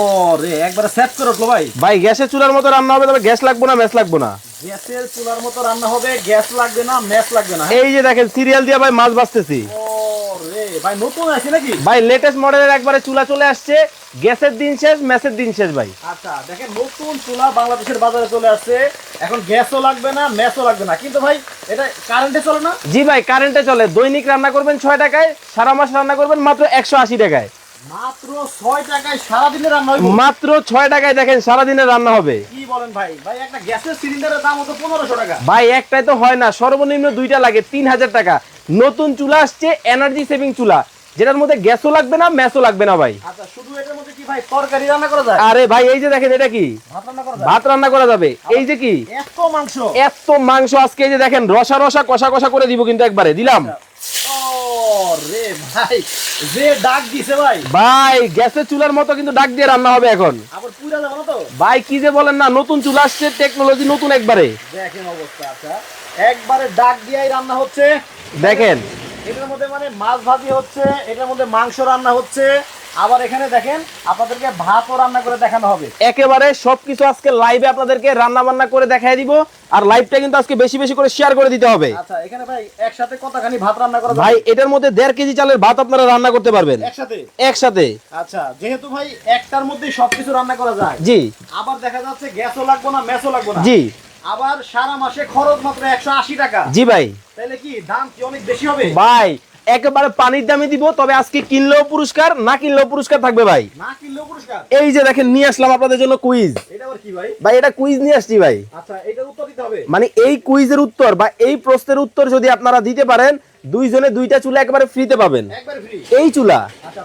ও রে একবারে সেট করে উঠল ভাই। ভাই গ্যাসের চুলার মতো রান্না হবে তবে গ্যাস লাগবে না ম্যাচ লাগবে না? গ্যাসের চুলার মতো রান্না হবে গ্যাস লাগবে না ম্যাচ লাগবে না এই যে দেখেন সিরিয়াল দিয়ে ভাই মাছ বাঁচতেছি। ভাই নতুন আছে নাকি? ভাই লেটেস্ট মডেলের একবারে চুলা চলে আসছে গ্যাসের দিন শেষ ম্যাচের দিন শেষ ভাই। আচ্ছা দেখেন নতুন চুলা বাংলাদেশের বাজারে চলে আসছে এখন গ্যাসও লাগবে না ম্যাচও লাগবে না। কিন্তু ভাই এটা কারেন্টে চলে না? জি ভাই কারেন্টে চলে। দৈনিক রান্না করবেন ছয় টাকায় সারা মাস রান্না করবেন মাত্র একশো আশি টাকায়। মাত্র ছয় টাকায় সারাদিনে রান্না হইব? মাত্র ছয় টাকায় দেখেন সারাদিনের রান্না হবে। কি বলেন ভাই? ভাই একটা গ্যাসের সিলিন্ডারের দাম হতো পনেরোশো টাকা। ভাই একটাই তো হয় না। সর্বনিম্ন দুইটা লাগে তিন হাজার টাকা। নতুন চুলা আসছে এনার্জি সেভিং চুলা। যেটার মধ্যে গ্যাসও লাগবে না ম্যাচও লাগবে না ভাই। আচ্ছা শুধু এটার মধ্যে কি ভাই তরকারি রান্না করা যায়? আরে ভাই এই যে দেখেন এটা কি? ভাত রান্না করা যাবে। এই যে কি? এত মাংস। এত মাংস আজকে এই যে দেখেন রসা রসা কষা কষা করে দিব কিন্তু একবারে। দিলাম। রে ভাই যে ডাক দিছে ভাই। ভাই গ্যাসের চুলার মতো কিন্তু ডাক দিয়ে রান্না হবে এখন। আবার পুরা যাবে তো। ভাই কি যে বলেন না নতুন চুলা আসছে টেকনোলজি নতুন একবারে। দেখেন অবস্থা আচ্ছা। একবারে ডাক দিয়াই রান্না হচ্ছে। দেখেন। এটার মধ্যে মানে মাছ ভাজি হচ্ছে এটার মধ্যে মাংস রান্না হচ্ছে। আবার এখানে দেখেন আপনাদেরকে ভাতও রান্না করে দেখানো হবে। একেবারে সবকিছু আজকে লাইভে আপনাদেরকে রান্না বান্না করে দেখাই দিব আর লাইভটা কিন্তু আজকে বেশি বেশি করে শেয়ার করে দিতে হবে। আচ্ছা এখানে ভাই একসাথে কতখানি ভাত রান্না করা ভাই এটার মধ্যে দেড় কেজি চালের ভাত আপনারা রান্না করতে পারবেন। একসাথে? একসাথে। আচ্ছা যেহেতু ভাই একটার মধ্যে সবকিছু রান্না করা যায় জি। আবার দেখা যাচ্ছে গ্যাসও লাগবে না ম্যাচও লাগবে না। জি। আবার সারা মাসে খরচ মাত্র একশো আশি টাকা। জি ভাই। তাহলে কি দাম কি অনেক বেশি হবে? ভাই একেবারে পানির দামে দিব তবে আজকে কিনলেও পুরস্কার না কিনলেও পুরস্কার থাকবে ভাই। না কিনলেও পুরস্কার? এই যে দেখেন নিয়ে আসলাম আপনাদের জন্য কুইজ এটা আবার কি ভাই? ভাই এটা কুইজ নিয়ে আসছি ভাই। আচ্ছা এটার উত্তর দিতে হবে। মানে এই কুইজের উত্তর বা এই প্রশ্নের উত্তর যদি আপনারা দিতে পারেন দুইজনে দুইটা চুলা একেবারে ফ্রিতে পাবেন। এই চুলা। আচ্ছা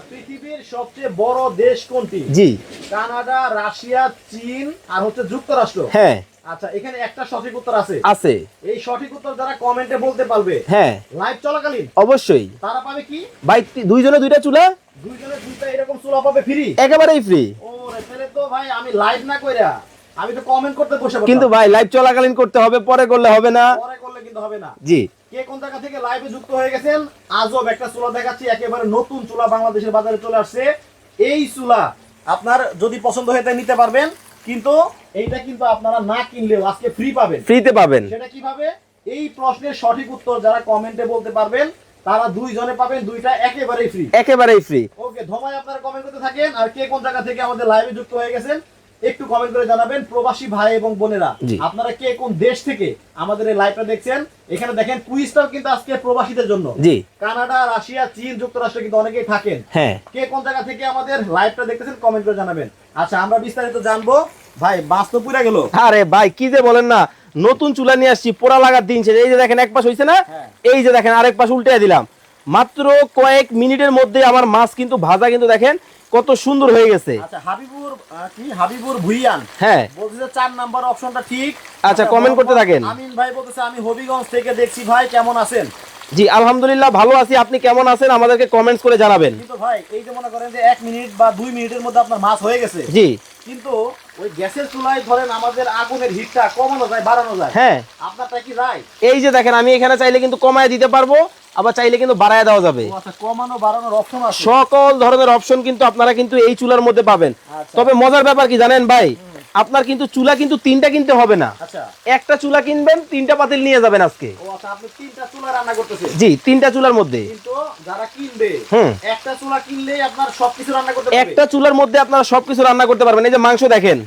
সবচেয়ে বড় দেশ কোনটি? জি। কানাডা রাশিয়া চীন আর হচ্ছে যুক্তরাষ্ট্র। হ্যাঁ। আচ্ছা এখানে একটা সঠিক উত্তর আছে। আছে। এই সঠিক উত্তর যারা কমেন্টে বলতে পারবে হ্যাঁ। লাইভ চলাকালীন অবশ্যই। তারা পাবে কি? ভাই দুইজনে দুইটা চুলা? দুইজনে দুইটা এরকম চুলা পাবে ফ্রি একেবারেই ফ্রি ও তাহলে তো ভাই আমি লাইভ না কইরা আমি তো কমেন্ট করতে বসে কিন্তু ভাই লাইভ চলাকালীন করতে হবে পরে করলে হবে না। পরে করলে কিন্তু হবে না। জি। কে কোন জায়গা থেকে লাইভে যুক্ত হয়ে গেছেন? আজব একটা চুলা দেখাচ্ছি একেবারে নতুন চুলা বাংলাদেশের বাজারে চলে আসছে। এই চুলা আপনার যদি পছন্দ হয়ে থাকে নিতে পারবেন কিন্তু এইটা কিন্তু আপনারা না কিনলেও আজকে ফ্রি পাবেন। ফ্রিতে পাবেন। সেটা কীভাবে? এই প্রশ্নের সঠিক উত্তর যারা কমেন্টে বলতে পারবেন তারা দুইজনে পাবেন দুইটা একেবারেই ফ্রি একেবারেই ফ্রি ওকে ধমায় আপনারা কমেন্ট করতে থাকেন আর কে কোন জায়গা থেকে আমাদের লাইভে যুক্ত হয়ে গেছেন একটু কমেন্ট করে জানাবেন প্রবাসী ভাই এবং বোনেরা আপনারা কে কোন দেশ থেকে আমাদের এই লাইভটা দেখছেন? এখানে দেখেন কুইজটাও কিন্তু আজকে প্রবাসীদের জন্য। জি। কানাডা রাশিয়া চীন যুক্তরাষ্ট্রে কিন্তু অনেকেই থাকেন। হ্যাঁ। কে কোন জায়গা থেকে আমাদের লাইভটা দেখতেছেন কমেন্ট করে জানাবেন। আচ্ছা আমরা বিস্তারিত জানব। ভাই বাস তো পুরা গেল। আরে ভাই কি যে বলেন না নতুন চুলা নিয়ে আসছি পোড়া লাগার দিন। এই যে দেখেন এক পাশ হইছে না? হ্যাঁ। এই যে দেখেন আরেক পাশ উল্টে দিলাম। মাত্র কয়েক মিনিটের মধ্যে আমার মাছ কিন্তু ভাজা কিন্তু দেখেন কত সুন্দর হয়ে গেছে। আচ্ছা হাবিবুর কি? হাবিবুর ভুইয়ান। হ্যাঁ। বলতেছে চার নাম্বার অপশনটা ঠিক। আচ্ছা, comment করতে থাকেন। আমিন ভাই বলতেছে আমি হবিগঞ্জ থেকে দেখছি ভাই কেমন আছেন? জি আলহামদুলিল্লাহ ভালো আছি। আপনি কেমন আছেন? আমাদেরকে কমেন্টস করে জানাবেন। কিন্তু ভাই এই যে মনে করেন যে এক মিনিট বা দুই মিনিটের মধ্যে আপনার মাছ হয়ে গেছে। জি। কিন্তু ওই গ্যাসের চুলায় ধরেন আমাদের আগুনের হিটটা কমানো যায় বাড়ানো যায়। হ্যাঁ। আপনারটা কি যায় এই যে দেখেন আমি এখানে চাইলে কিন্তু কমায় দিতে পারব। আবার চাইলে কিন্তু বাড়ায় দেওয়া যাবে। আচ্ছা কমানো বাড়ানোর অপশন আছে। সকল ধরনের অপশন কিন্তু আপনারা কিন্তু এই চুলার মধ্যে পাবেন। আচ্ছা। তবে মজার ব্যাপার কি জানেন ভাই? আপনার কিন্তু চুলা কিন্তু তিনটা কিনতে হবে না। আচ্ছা। একটা চুলা কিনবেন তিনটা পাতিল নিয়ে যাবেন আজকে। জি তিনটা চুলার মধ্যে। একটা চুলার মধ্যে আপনারা সবকিছু রান্না করতে পারবেন। এই যে মাংস দেখেন।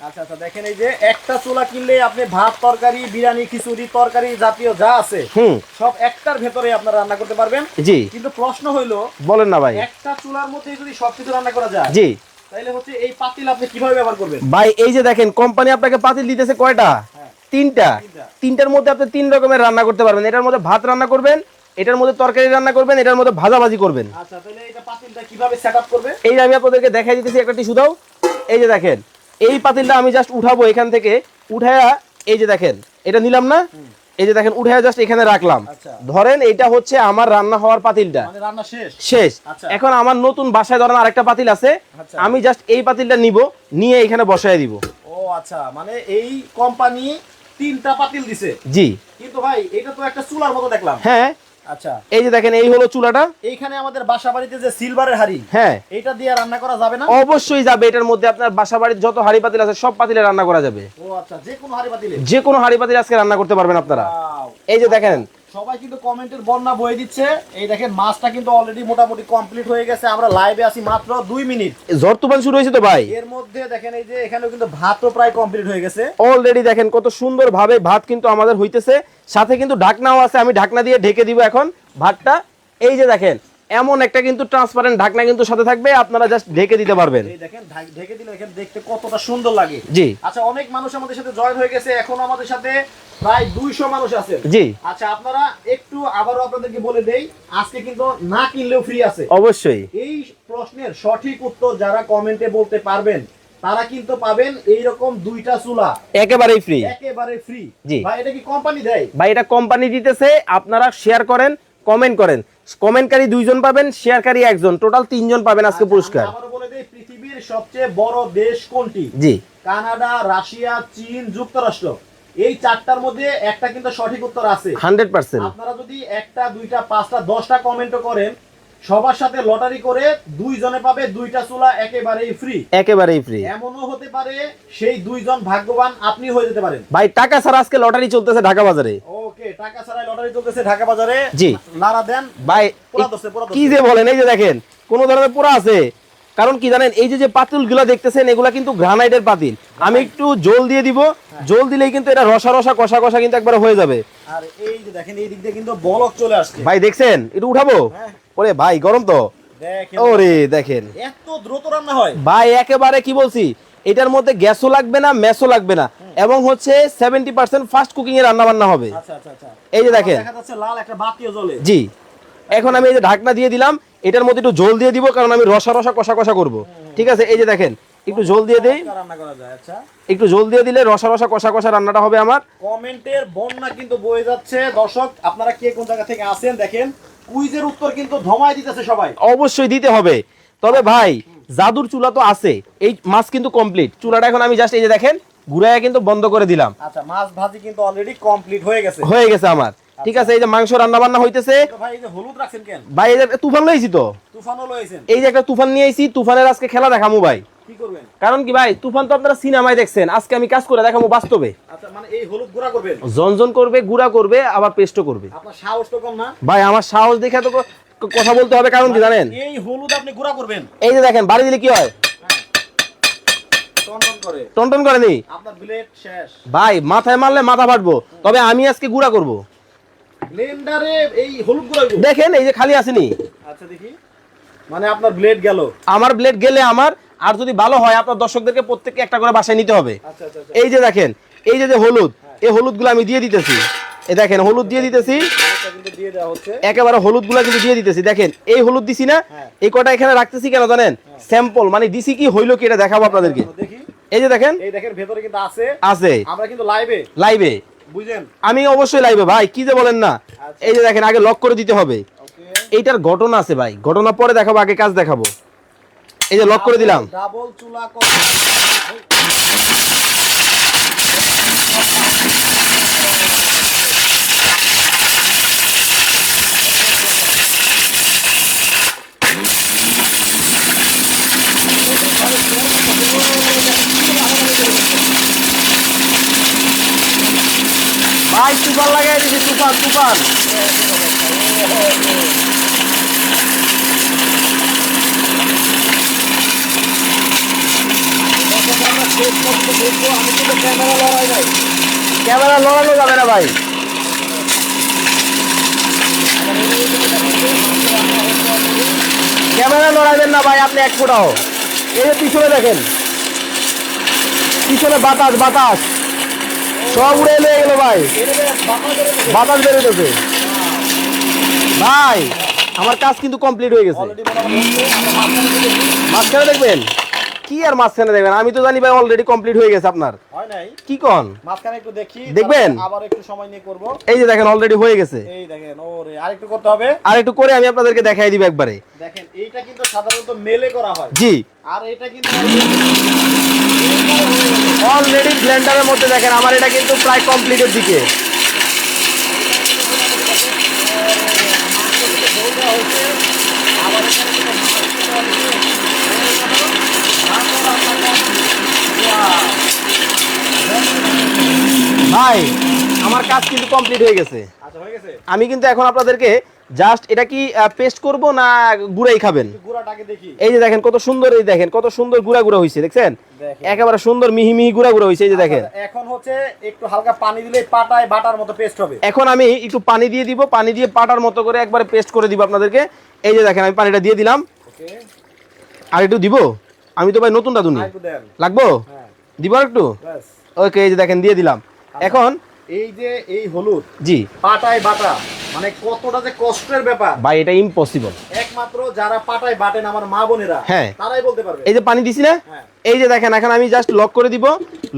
আচ্ছা আচ্ছা দেখেন এই যে একটা চুলা কিনলে আপনি ভাত তরকারি বিরিয়ানি খিচুড়ি তরকারি জাতীয় যা আছে হুম। সব একটার ভেতরে আপনারা রান্না করতে পারবেন। জি। কিন্তু প্রশ্ন হইল বলেন না ভাই। একটা চুলার মধ্যে যদি সবকিছু রান্না করা যায় জি। তাহলে হচ্ছে এই পাতিল আপনি কীভাবে ব্যবহার করবেন? ভাই এই যে দেখেন কোম্পানি আপনাকে পাতিল দিতেছে কয়টা? হ্যাঁ। তিনটা। তিনটা। তিনটার মধ্যে আপনি তিন রকমের রান্না করতে পারবেন। এটার মধ্যে ভাত রান্না করবেন এটার মধ্যে তরকারি রান্না করবেন এটার মধ্যে ভাজাভাজি করবেন। আচ্ছা তাহলে এটা পাতিলটা কীভাবে সেট আপ করবে এই আমি আপনাদেরকে দেখাই দিতেছি একটা টিস্যু দাও। এই যে দেখেন এই পাতিলটা আমি জাস্ট উঠাবো এখান থেকে। উঠায়া এই যে দেখেন এটা নিলাম না? এই যে দেখেন উঠায়া জাস্ট এখানে রাখলাম। আচ্ছা। ধরেন এটা হচ্ছে আমার রান্না হওয়ার পাতিলটা। শেষ। শেষ। আচ্ছা। এখন আমার নতুন বাসায় ধরেন আরেকটা পাতিল আছে। আচ্ছা। আমি জাস্ট এই পাতিলটা নিব নিয়ে এখানে বসায় দিব। ও আচ্ছা। মানে এই কোম্পানি তিনটা পাতিল দিছে। জি। কিন্তু ভাই এটা তো একটা চুলার মতো দেখলাম। হ্যাঁ। আচ্ছা। এই যে দেখেন এই হলো চুলাটা। এইখানে আমাদের বাসা বাড়িতে যে সিলভারের হাড়ি হ্যাঁ। এইটা দিয়ে রান্না করা যাবে না? অবশ্যই যাবে এটার মধ্যে আপনার বাসা বাড়ির যত হাড়ি পাতিল আছে সব পাতিলে রান্না করা যাবে। ও আচ্ছা যে কোনো হাড়ি পাতিলে? যে কোনো হাড়ি পাতিলে আজকে রান্না করতে পারবেন আপনারা। এই যে দেখেন সবাই কিন্তু কমেন্টের বন্যা বয়ে দিচ্ছে। এই দেখেন মাছটা কিন্তু অলরেডি মোটামুটি কমপ্লিট হয়ে গেছে। আমরা লাইভে আছি মাত্র দুই মিনিট। ঝড় তুফান শুরু হয়েছে তো ভাই? এর মধ্যে দেখেন এই যে এখানে কিন্তু ভাতও প্রায় কমপ্লিট হয়ে গেছে। অলরেডি দেখেন কত সুন্দর ভাবে ভাত কিন্তু আমাদের হইতেছে। সাথে কিন্তু ঢাকনাও আছে আমি ঢাকনা দিয়ে ঢেকে দিব এখন ভাতটা। এই যে দেখেন এমন একটা কিন্তু ট্রান্সপারেন্ট ঢাকনা কিন্তু সাথে থাকবে আপনারা জাস্ট ঢেকে দিতে পারবেন। এই দেখেন ঢেকে দিলে এখানে দেখতে কতটা সুন্দর লাগে। জি। আচ্ছা অনেক মানুষ আমাদের সাথে জয়েন হয়ে গেছে এখন আমাদের সাথে প্রায় দুইশো মানুষ আছে জি। আচ্ছা আপনারা একটু আবারও আপনাদেরকে বলে দেই আজকে কিন্তু না কিনলেও ফ্রি আছে। অবশ্যই। এই প্রশ্নের সঠিক উত্তর যারা কমেন্টে বলতে পারবেন তারা কিন্তু পাবেন এই রকম দুইটা চুলা। একেবারে ফ্রি একেবারে ফ্রি জি। ভাই এটা কি কোম্পানি দেয়? ভাই এটা কোম্পানি দিতেছে আপনারা শেয়ার করেন কমেন্ট করেন। কমেন্টকারী দুইজন পাবেন শেয়ারকারী একজন। টোটাল তিনজন পাবেন আজকে পুরস্কার। আচ্ছা, বলে পৃথিবীর সবচেয়ে বড় দেশ কোনটি? জি। কানাডা রাশিয়া চীন যুক্তরাষ্ট্র। এই চারটার মধ্যে একটা কিন্তু সঠিক উত্তর আছে। Hundred percent. আপনারা যদি একটা দুইটা পাঁচটা দশটা কমেন্টও করেন সবার সাথে লটারি করে দুইজনে পাবে দুইটা চুলা একেবারেই ফ্রি একেবারেই ফ্রি এমনও হতে পারে সেই দুইজন ভাগ্যবান আপনি হয়ে যেতে পারেন। ভাই টাকা ছাড়া আজকে লটারি চলতেছে ঢাকা বাজারে। ওকে টাকা ছাড়াই লটারি চলতেছে ঢাকা বাজারে। জি। নারা দেন। ভাই কি যে বলেন এই যে দেখেন কোন ধরনের পোড়া আছে। কারণ কি জানেন এই যে যে পাতিলগুলা দেখতেছেন এগুলা কিন্তু গ্রানাইটের পাতিল। আমি একটু জল দিয়ে দিব। জল দিলেই কিন্তু এটা রসা রসা কষা কষা কিন্তু একবার হয়ে যাবে। আর এই যে দেখেন এই দিক দিয়ে কিন্তু বলক চলে আসছে। ভাই দেখছেন? একটু উঠাবো? হ্যাঁ। ওরে ভাই গরম তো। ওরে দেখেন। এত দ্রুত রান্না হয়। ভাই একেবারে কি বলছি? এটার মধ্যে গ্যাসও লাগবে না ম্যাসও লাগবে না। এবং হচ্ছে সেভেন্টি পার্সেন্ট ফাস্ট কুকিং এর রান্না বান্না হবে। আচ্ছা আচ্ছা আচ্ছা। এই যে দেখেন। দেখা যাচ্ছে লাল একটা বাতিও জ্বলে। জি। এখন আমি এই যে ঢাকনা দিয়ে দিলাম এটার মধ্যে একটু জল দিয়ে দিব কারণ আমি রসা রসা কষা কষা করব। ঠিক আছে? এই যে দেখেন একটু জল দিয়ে দেই। রান্না করা যায় আচ্ছা। একটু জল দিয়ে দিলে রসা রসা কষা কষা রান্নাটা হবে আমার। কমেন্টের বন্যা কিন্তু বয়ে যাচ্ছে। দর্শক আপনারা কে কোন জায়গা থেকে আসেন দেখেন। কুইজের উত্তর কিন্তু ধমায় দিতেছে সবাই। অবশ্যই দিতে হবে। তবে ভাই জাদুর চুলা তো আছে। এই মাছ কিন্তু কমপ্লিট চুলাটা এখন আমি জাস্ট এই যে দেখেন ঘুরাইয়া কিন্তু বন্ধ করে দিলাম। আচ্ছা মাছ ভাজি কিন্তু অলরেডি কমপ্লিট হয়ে গেছে। হয়ে গেছে আমার। ঠিক আছে এই যে মাংস রান্না বান্না হইতেছে ভাই এই যে হলুদ রাখছেন কেন? ভাই এই যে তুফান লইছি তো। তুফানও লয়েছেন এই যে একটা তুফান নিয়ে আইছি তুফানের আজকে খেলা দেখামু ভাই। কারণ কি ভাই তুফান তো আপনারা সিনেমায় দেখছেন। আজকে আমি কাজ করে দেখামু বাস্তবে। আচ্ছা মানে জনজন করবে গুড়া করবে আবার পেস্টও করবে। না? ভাই আমার সাহস দেখে তো কথা বলতে হবে কারণ কি জানেন? এই হলুদ আপনি গুঁড়া করবেন। এই যে দেখেন বাড়ি দিলে কি হয়? টন টন করে টনটন ব্লেড শেষ। ভাই মাথায় মারলে মাথা ফাটবো। তবে আমি আজকে গুড়া করব। ব্লেন্ডারে এই হলুদ গুঁড়া করব। দেখেন এই যে খালি আসেনি আচ্ছা দেখি। মানে আপনার ব্লেড গেল। আমার ব্লেড গেলে আমার আর যদি ভালো হয় আপনার দর্শকদেরকে প্রত্যেককে একটা করে বাসায় নিতে হবে। আচ্ছা আচ্ছা আচ্ছা। এই যে দেখেন এই যে যে হলুদ এই হলুদ হলুদগুলো আমি দিয়ে দিতেছি। এই দেখেন হলুদ দিয়ে দিতেছি। একেবারে হলুদ হলুদগুলো কিন্তু দিয়ে দিতেছি। দেখেন এই হলুদ দিছি না হ্যাঁ। এই কটা এখানে রাখতেছি কেন জানেন? স্যাম্পল মানে দিছি কি হইল কি এটা দেখাবো আপনাদেরকে। এই যে দেখেন। এই দেখেন ভেতরে কিন্তু আছে। আছে। আমরা কিন্তু লাইভে লাইভে বুঝেন? আমি অবশ্যই লাইভে ভাই কি যে বলেন না। এই যে দেখেন আগে লক করে দিতে হবে। এইটার ঘটনা আছে ভাই। ঘটনা পরে দেখাবো আগে কাজ দেখাবো। এই যে লক করে দিলাম। ডাবল চুলা ভাই তুফান লাগাই দিছি তুফান তুফান। ক্যামেরা লড়াই লড়ানো যাবে না ভাই। ক্যামেরা লড়াইবেন না ভাই, আপনি এক ফোটাও। এই পিছনে দেখেন। পিছনে বাতাস বাতাস। সব উড়ে লেগে গেল ভাই। বাতাস বেরোতেছে ভাই, আমার কাজ কিন্তু কমপ্লিট হয়ে গেছে। মাঝখানে দেখবেন? কি আর মাঝখানে দেখবেন? আমি তো জানি ভাই অলরেডি কমপ্লিট হয়ে গেছে আপনার। হয় নাই? কি কন? মাঝখানে একটু দেখি দেখবেন? আবার একটু সময় নিয়ে করব। এই যে দেখেন অলরেডি হয়ে গেছে। এই দেখেন ওরে আরেকটু করতে হবে। আর একটু করে আমি আপনাদেরকে দেখাই দিব একবারে। দেখেন এইটা কিন্তু সাধারণত মেলে করা হয়। জি। আর এটা কিন্তু অলরেডি ব্লেন্ডারের মধ্যে দেখেন আমার এটা কিন্তু প্রায় কমপ্লিটের দিকে। আবার এখানে কিন্তু মাছ ভাই আমার কাজ কিন্তু কমপ্লিট হয়ে গেছে। আচ্ছা হয়ে গেছে? আমি কিন্তু এখন আপনাদেরকে জাস্ট এটা কি পেস্ট করব না গুঁড়াই খাবেন? গুড়াটাকে দেখি। এই যে দেখেন কত সুন্দর এই দেখেন কত সুন্দর গুঁড়া গুঁড়া হয়েছে দেখছেন? দেখেন। একেবারে সুন্দর মিহি মিহি গুঁড়া গুঁড়া হয়েছে এই যে দেখেন। আচ্ছা, এখন হচ্ছে একটু হালকা পানি দিলে পাটায় বাটার মতো পেস্ট হবে। এখন আমি একটু পানি দিয়ে দিব পানি দিয়ে পাটার মতো করে একবারে পেস্ট করে দিব আপনাদেরকে। এই যে দেখেন আমি পানিটা দিয়ে দিলাম। ওকে। আর একটু দিব? আমি তো ভাই নতুন একটু লাগবো? হ্যাঁ। দিব আর একটু? ওকে এই যে দেখেন দিয়ে দিলাম। এখন এই যে এই হলুদ জি। পাটায় বাটা মানে কতটা যে কষ্টের ব্যাপার। ভাই এটা ইম্পসিবল একমাত্র যারা পাটায় বাটেন আমার মা বোনেরা হ্যাঁ। তারাই বলতে পারবে। এই যে পানি দিছি না? হ্যাঁ। এই যে দেখেন এখন আমি জাস্ট লক করে দিব।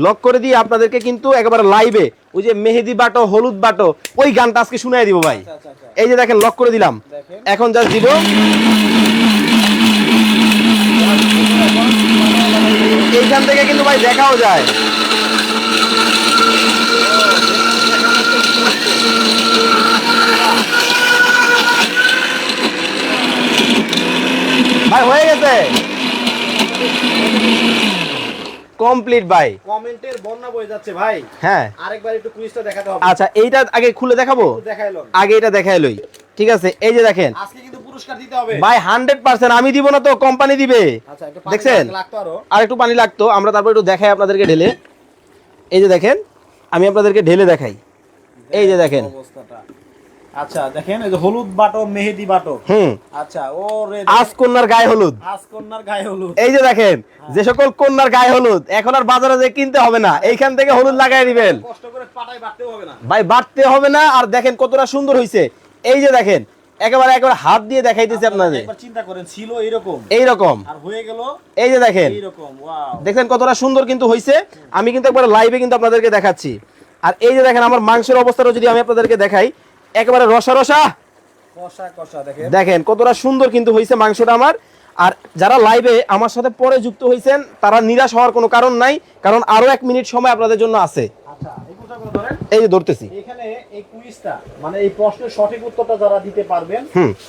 লক করে দিয়ে আপনাদেরকে কিন্তু একেবারে লাইভে ওই যে মেহেদি বাটো হলুদ বাটো ওই গানটা আজকে শুনাই দিব ভাই। আচ্ছা আচ্ছা এই যে দেখেন লক করে দিলাম। এখন জাস্ট দিব। এইখান থেকে কিন্তু ভাই দেখাও যায়। ভাই হয়ে গেছে। কমপ্লিট ভাই। কমেন্টের বন্যা বয়ে যাচ্ছে ভাই। হ্যাঁ। আরেকবার একটু কুইজটা দেখাতে হবে। আচ্ছা এইটা আগে খুলে দেখাবো? দেখাইলো আগে এটা দেখাইলই ঠিক আছে এই যে দেখেন। আজকে কিন্তু পুরস্কার দিতে হবে। ভাই হান্ড্রেড পার্সেন্ট আমি দিব না তো কোম্পানি দিবে। আচ্ছা একটু পানি দেখছেন? লাগতো আরও। আর একটু পানি লাগতো আমরা তারপর একটু দেখাই আপনাদেরকে ঢেলে। এই যে দেখেন আমি আপনাদেরকে ঢেলে দেখাই। এই যে দেখেন। আচ্ছা দেখেন এই যে হলুদ বাটো মেহেদি বাটো। হুম। আচ্ছা ও আজ কন্যার গায়ে হলুদ। আজ কন্যার গায়ে হলুদ। এই যে দেখেন যে সকল কন্যার গায়ে হলুদ এখন আর বাজারে যে কিনতে হবে না এইখান থেকে হলুদ লাগাই দিবেন। কষ্ট করে পাটায় বাটতেও হবে না। ভাই বাটতে হবে না আর দেখেন কতটা সুন্দর হয়েছে এই যে দেখেন একেবারে একেবারে হাত দিয়ে দেখাইতেছি আপনাদের একবার চিন্তা করেন ছিল এইরকম। এইরকম। আর হয়ে গেল এই যে দেখেন। এইরকম ওয়াও দেখছেন কতটা সুন্দর কিন্তু হয়েছে আমি কিন্তু একবার লাইভে কিন্তু আপনাদেরকে দেখাচ্ছি। আর এই যে দেখেন আমার মাংসের অবস্থাটা যদি আমি আপনাদেরকে দেখাই একেবারে রসা রসা। কষা কষা দেখেন। দেখেন কতটা সুন্দর কিন্তু হয়েছে মাংসটা আমার। আর যারা লাইভে আমার সাথে পরে যুক্ত হয়েছেন তারা নিরাশ হওয়ার কোনো কারণ নাই কারণ আরও এক মিনিট সময় আপনাদের জন্য আছে আচ্ছা এই কুইজটা ধরেন এই যে ধরতেছি। এখানে এই কুইজটা মানে এই প্রশ্নের সঠিক উত্তরটা যারা দিতে পারবেন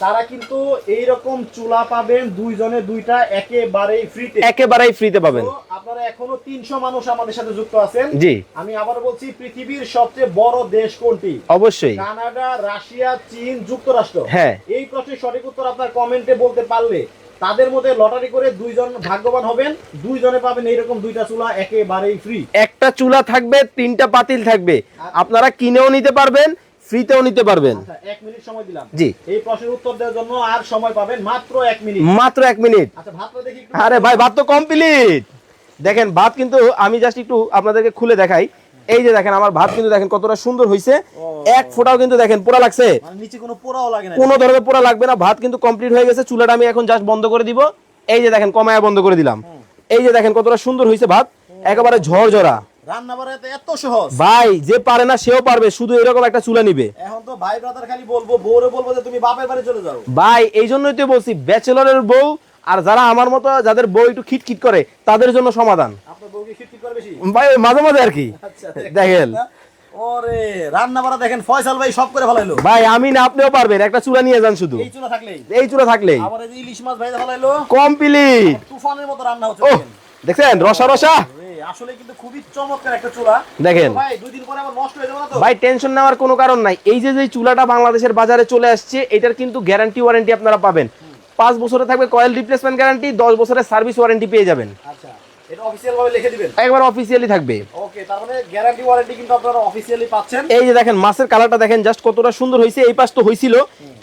তারা কিন্তু এই রকম চুলা পাবেন দুইজনে দুইটা একেবারেই ফ্রিতে একেবারেই ফ্রিতে পাবেন। আপনারা এখনও তিনশো মানুষ আমাদের সাথে যুক্ত আছেন। জি। আমি আবার বলছি পৃথিবীর সবচেয়ে বড় দেশ কোনটি? অবশ্যই। কানাডা রাশিয়া চীন যুক্তরাষ্ট্র। হ্যাঁ। এই প্রশ্নের সঠিক উত্তর আপনার কমেন্টে বলতে পারলে তাদের মধ্যে লটারি করে দুইজন ভাগ্যবান হবেন দুইজনে পাবেন এইরকম দুইটা চুলা একেবারেই ফ্রি একটা চুলা থাকবে তিনটা পাতিল থাকবে। আপনারা কিনেও নিতে পারবেন ফ্রিতেও নিতে পারবেন। আচ্ছা এক মিনিট সময় দিলাম। জি। এই প্রশ্নের উত্তর দেওয়ার জন্য আর সময় পাবেন মাত্র এক মিনিট। মাত্র এক মিনিট। আচ্ছা ভাতটা দেখি আরে ভাই ভাত তো কমপ্লিট দেখেন ভাত কিন্তু আমি জাস্ট একটু আপনাদেরকে খুলে দেখাই। এই যে দেখেন আমার ভাত কিন্তু দেখেন কতটা সুন্দর হয়েছে এক ফোঁটাও কিন্তু দেখেন পোড়া লাগছে। মানে নিচে কোনো পোড়াও লাগে না। কোনো ধরনের পোড়া লাগবে না ভাত কিন্তু কমপ্লিট হয়ে গেছে চুলাটা আমি এখন জাস্ট বন্ধ করে দিব। এই যে দেখেন কমায়া বন্ধ করে দিলাম। এই যে দেখেন কতটা সুন্দর হয়েছে ভাত একেবারে ঝরঝরা। রান্না বাড়াতে এত সহজ। ভাই যে পারে না সেও পারবে শুধু এরকম একটা চুলা নিবে। এখন তো ভাই ব্রাদার খালি বলব বউরে বলব যে তুমি বাপের বাড়ি চলে যাও। ভাই এই জন্যই তো বলছি ব্যাচেলরের বউ আর যারা আমার মতো যাদের বউ একটু খিটখিট করে তাদের জন্য সমাধান। ভাই মাঝে মাঝে আর কি। আচ্ছা দেখেন। ওরে রান্না বাড়া দেখেন ফয়সাল ভাই সব করে ফেলাইলো। ভাই আমি না আপনিও পারবেন একটা চুলা নিয়ে যান শুধু। এই চুলা থাকলেই। এই চুলা থাকলেই। আবার এই ইলিশ মাছ ভাই ফেলাইলো। কমপ্লিট। তুফানের মতো রান্না হচ্ছে দেখেন। রসা রসা। আসলে কিন্তু খুবই চমৎকার একটা চুলা। দেখেন। ভাই দুই দিন পরে আবার নষ্ট হয়ে যাবে না তো? ভাই টেনশন নেওয়ার কোনো কারণ নাই। এই যে যে চুলাটা বাংলাদেশের বাজারে চলে আসছে এটার কিন্তু গ্যারান্টি ওয়ারেন্টি আপনারা পাবেন। পাঁচ বছরে থাকবে কয়েল রিপ্লেসমেন্ট গ্যারান্টি দশ বছরের সার্ভিস ওয়ারেন্টি পেয়ে যাবেন। আচ্ছা। এটা অফিসিয়াল ভাবে লিখে দিবেন। একবার অফিসিয়ালি থাকবে। ওকে তার মানে গ্যারান্টি ওয়ারেন্টি কিন্তু আপনারা অফিসিয়ালি পাচ্ছেন। এই যে দেখেন মাছের কালারটা দেখেন জাস্ট কতটা সুন্দর এই পাশ তো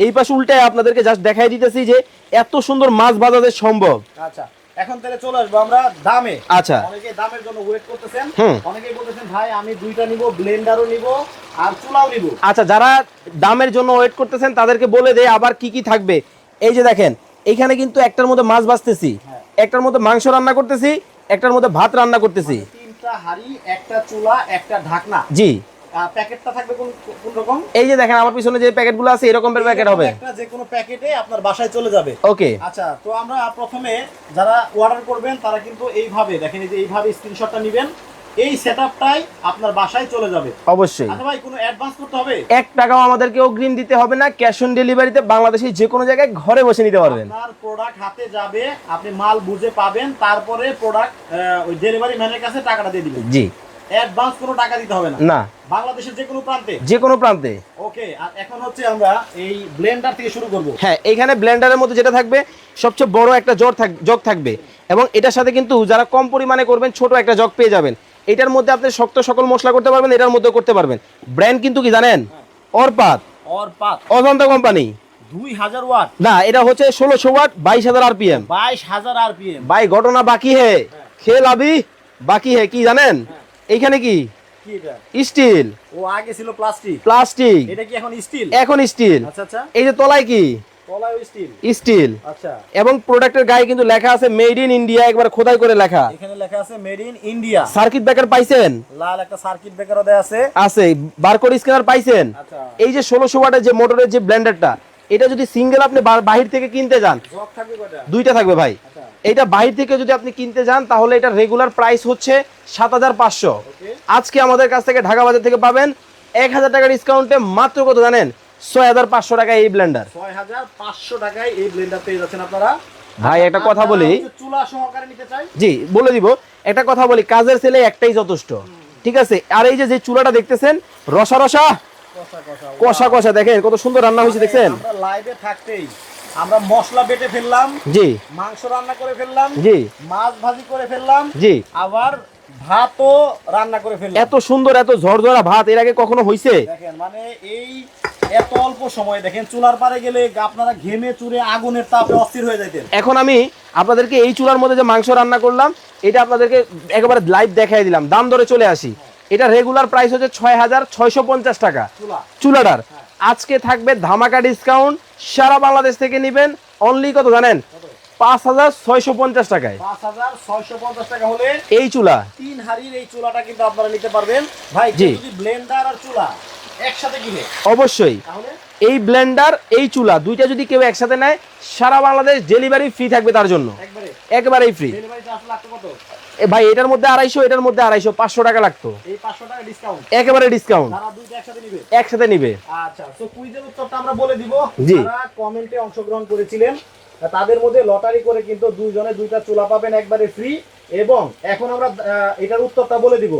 এই পাশ আপনাদেরকে জাস্ট দেখাই দিতেছি যে এত সুন্দর মাছ সম্ভব। আচ্ছা এখন তাহলে চলে আসব আমরা দামে। আচ্ছা। অনেকে দামের জন্য ওয়েট করতেছেন। অনেকেই বলতেছেন ভাই আমি দুইটা নিব ব্লেন্ডারও নিব আর চুলাও নিব। আচ্ছা যারা দামের জন্য ওয়েট করতেছেন তাদেরকে বলে দেয় আবার কি কি থাকবে। এই যে দেখেন এইখানে কিন্তু একটার মধ্যে মাছ বাছতেছি হ্যাঁ। একটার মধ্যে মাংস রান্না করতেছি একটার মধ্যে ভাত রান্না করতেছি। তিনটা হাড়ি একটা চুলা একটা ঢাকনা। জি। প্যাকেটটা থাকবে কোন কোন রকম? এই যে দেখেন আমার পিছনে যে প্যাকেটগুলো আছে এরকম প্যাকেট হবে। একটা যে কোনো প্যাকেটে আপনার বাসায় চলে যাবে। ওকে। আচ্ছা তো আমরা প্রথমে যারা অর্ডার করবেন তারা কিন্তু এইভাবে দেখেন এই যে এইভাবে স্ক্রিনশটটা নেবেন। এই সেটআপটাই আপনার বাসায় চলে যাবে। অবশ্যই। আচ্ছা ভাই কোনো অ্যাডভান্স করতে হবে? এক টাকাও আমাদেরকে অগ্রিম দিতে হবে না ক্যাশ অন ডেলিভারিতে বাংলাদেশের যে কোনো জায়গায় ঘরে বসে নিতে পারবেন। আপনার প্রোডাক্ট হাতে যাবে আপনি মাল বুঝে পাবেন তারপরে প্রোডাক্ট ওই ডেলিভারি ম্যানের কাছে টাকাটা দিয়ে দিবেন। জি। অ্যাডভান্স কোনো টাকা দিতে হবে না। না। বাংলাদেশের যে কোনো প্রান্তে? যে কোনো প্রান্তে। ওকে আর এখন হচ্ছে আমরা এই ব্লেন্ডার থেকে শুরু করব। হ্যাঁ এখানে ব্লেন্ডারের মধ্যে যেটা থাকবে সবচেয়ে বড় একটা জগ থাক জগ থাকবে। এবং এটার সাথে কিন্তু যারা কম পরিমাণে করবেন ছোট একটা জগ পেয়ে যাবেন। এটার মধ্যে আপনি শক্ত সকল মশলা করতে পারবেন এটার মধ্যে করতে পারবেন। ব্র্যান্ড কিন্তু কি জানেন? অরপাত অর পাত অজন্তা কোম্পানি। দুই হাজার ওয়াট। না এটা হচ্ছে ষোলোশো ওয়াট বাইশ হাজার আরপিএম। বাইশ হাজার আরপিএম। ভাই ঘটনা বাকি হে। খেল আবি বাকি হে কি জানেন? এইখানে কি? স্টিল ও আগে ছিল প্লাস্টিক প্লাস্টিক এটা কি এখন স্টিল এখন স্টিল আচ্ছা আচ্ছা। এই যে তলায় কি? স্টিল? আচ্ছা। এবং প্রোডাক্টের গায়ে কিন্তু লেখা আছে মেড ইন ইন্ডিয়া একবার খোদাই করে লেখা। এখানে লেখা আছে made in India. Circuit breaker পাইছেন? লাল একটা সার্কিট ব্রেকারও দেয়া আছে। আছে বারকোড স্ক্যানার পাইছেন? আচ্ছা। এই যে ষোলোশো ওয়াটের যে মোটরের যে ব্লেন্ডারটা এটা যদি সিঙ্গেল আপনি বাহির থেকে কিনতে যান দুইটা থাকবে ভাই। আচ্ছা। এটা বাহির থেকে যদি আপনি কিনতে যান তাহলে এটা রেগুলার প্রাইস হচ্ছে সাত হাজার পাঁচশো। আজকে আমাদের কাছ থেকে ঢাকা বাজার থেকে পাবেন এক হাজার টাকা ডিসকাউন্টে মাত্র কত জানেন? ছয় হাজার পাঁচশো টাকা এই ব্লেন্ডার ছয় হাজার পাঁচশো টাকায় এই ব্লেন্ডার পেয়ে যাচ্ছেন আপনারা। ভাই একটা কথা বলি। চুলা সহকারে নিতে চাই। জি বলে দিব। একটা কথা বলি কাজের ছেলে একটাই যথেষ্ট। ঠিক আছে? আর এই যে যে চুলাটা দেখতেছেন রসা রসা? কষা কষা দেখেন কত সুন্দর রান্না হয়েছে দেখছেন? আমরা লাইভে থাকতেই আমরা মশলা বেটে ফেললাম জি। মাংস রান্না করে ফেললাম জি। মাছ ভাজি করে ফেললাম জি। আবার ভাতও রান্না করে ফেললাম। এত সুন্দর এত ঝরঝরা ভাত এর আগে কখনো হইছে? দেখেন মানে এই এত অল্প সময় দেখেন চুলার পারে গেলে আপনারা ঘেমে চুরে আগুনের তাপে অস্থির হয়ে যাইতেন। এখন আমি আপনাদেরকে এই চুলার মধ্যে যে মাংস রান্না করলাম এটা আপনাদেরকে একেবারে লাইভ দেখাই দিলাম। দাম ধরে চলে আসি। এটা রেগুলার প্রাইস হচ্ছে ছয় হাজার ছয়শো পঞ্চাশ টাকা। চুলাটার। আজকে থাকবে ধামাকা ডিসকাউন্ট সারা বাংলাদেশ থেকে নেবেন। অনলি কত জানেন? পাঁচ হাজার ছয়শো পঞ্চাশ টাকায়। পাঁচ হাজার ছয়শো পঞ্চাশ টাকা হলে এই চুলা। তিন হাড়ির এই চুলাটা কিন্তু আপনারা নিতে পারবেন। ভাই জি। যদি ব্লেন্ডার আর চুলা একসাথে কিনে। অবশ্যই। এই ব্লেন্ডার এই চুলা দুইটা যদি কেউ একসাথে নেয় সারা বাংলাদেশ ডেলিভারি ফ্রি থাকবে তার জন্য। একবারেই ফ্রি ভাই এটার মধ্যে আড়াইশো এটার মধ্যে আড়াইশো পাঁচশো টাকা লাগতো। একেবারে ডিসকাউন্ট একসাথে নিবে? আচ্ছা তো কুইজের উত্তরটা আমরা বলে দিব। জি। কমেন্টে অংশগ্রহণ করেছিলেন তাদের মধ্যে লটারি করে কিন্তু দুইজনে দুইটা চুলা পাবেন একবারে ফ্রি এবং এখন আমরা এটার উত্তরটা বলে দিব।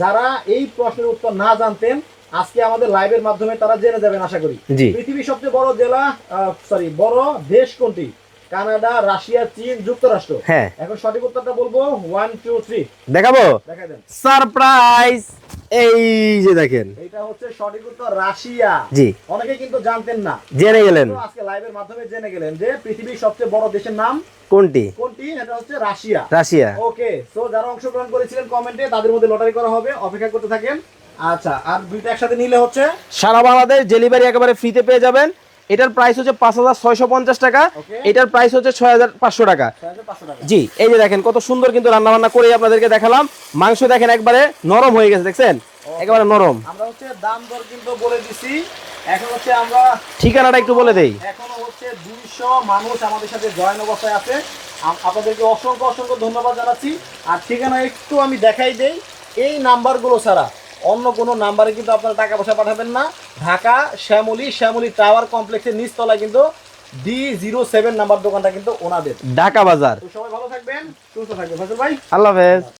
যারা এই প্রশ্নের উত্তর না জানতেন আজকে আমাদের লাইভের মাধ্যমে তারা জেনে যাবেন আশা করি। পৃথিবীর সবচেয়ে বড় জেলা সরি বড় দেশ কোনটি? কানাডা রাশিয়া চীন যুক্তরাষ্ট্র। হ্যাঁ। এখন সঠিক উত্তরটা বলব ওয়ান টু থ্রি দেখাবো? সারপ্রাইজ! এই যে দেখেন। এটা হচ্ছে সঠিক উত্তর রাশিয়া। জি। অনেকে কিন্তু জানতেন না। জেনে গেলেন। আজকে লাইভের মাধ্যমে জেনে গেলেন যে পৃথিবীর সবচেয়ে বড় দেশের নাম কোনটি? কোনটি? এটা হচ্ছে রাশিয়া। রাশিয়া। ওকে সো যারা অংশগ্রহণ করেছিলেন কমেন্টে তাদের মধ্যে লটারি করা হবে। অপেক্ষা করতে থাকেন। আচ্ছা আর দুইটা একসাথে নিলে হচ্ছে? সারা বাংলাদেশ ডেলিভারি একেবারে ফ্রিতে পেয়ে যাবেন। এটার প্রাইস হচ্ছে পাঁচ হাজার ছয়শো পঞ্চাশ টাকা। এটার প্রাইস হচ্ছে ছয় হাজার পাঁচশো টাকা। জি এই যে দেখেন কত সুন্দর কিন্তু রান্না বান্না করে আপনাদেরকে দেখালাম। মাংস দেখেন একবারে নরম হয়ে গেছে দেখছেন? একেবারে নরম। আমরা হচ্ছে দাম দর কিন্তু বলে দিছি। এখন হচ্ছে আমরা ঠিকানাটা একটু বলে দেই। এখনও হচ্ছে দুইশো মানুষ আমাদের সাথে জয়েন অবস্থায় আছে। আপনাদেরকে অসংখ্য অসংখ্য ধন্যবাদ জানাচ্ছি। আর ঠিকানা একটু আমি দেখাই দেই। এই নাম্বারগুলো ছাড়া অন্য কোনো নাম্বারে কিন্তু আপনারা টাকা পয়সা পাঠাবেন না। ঢাকা শ্যামলি শ্যামলি টাওয়ার কমপ্লেক্সের নিচতলায় কিন্তু ডি জিরো সেভেন নাম্বার দোকানটা কিন্তু ওনাদের। ঢাকা বাজার। সবাই ভালো থাকবেন সুস্থ থাকবেন। ভাই। আল্লাহ হাফেজ।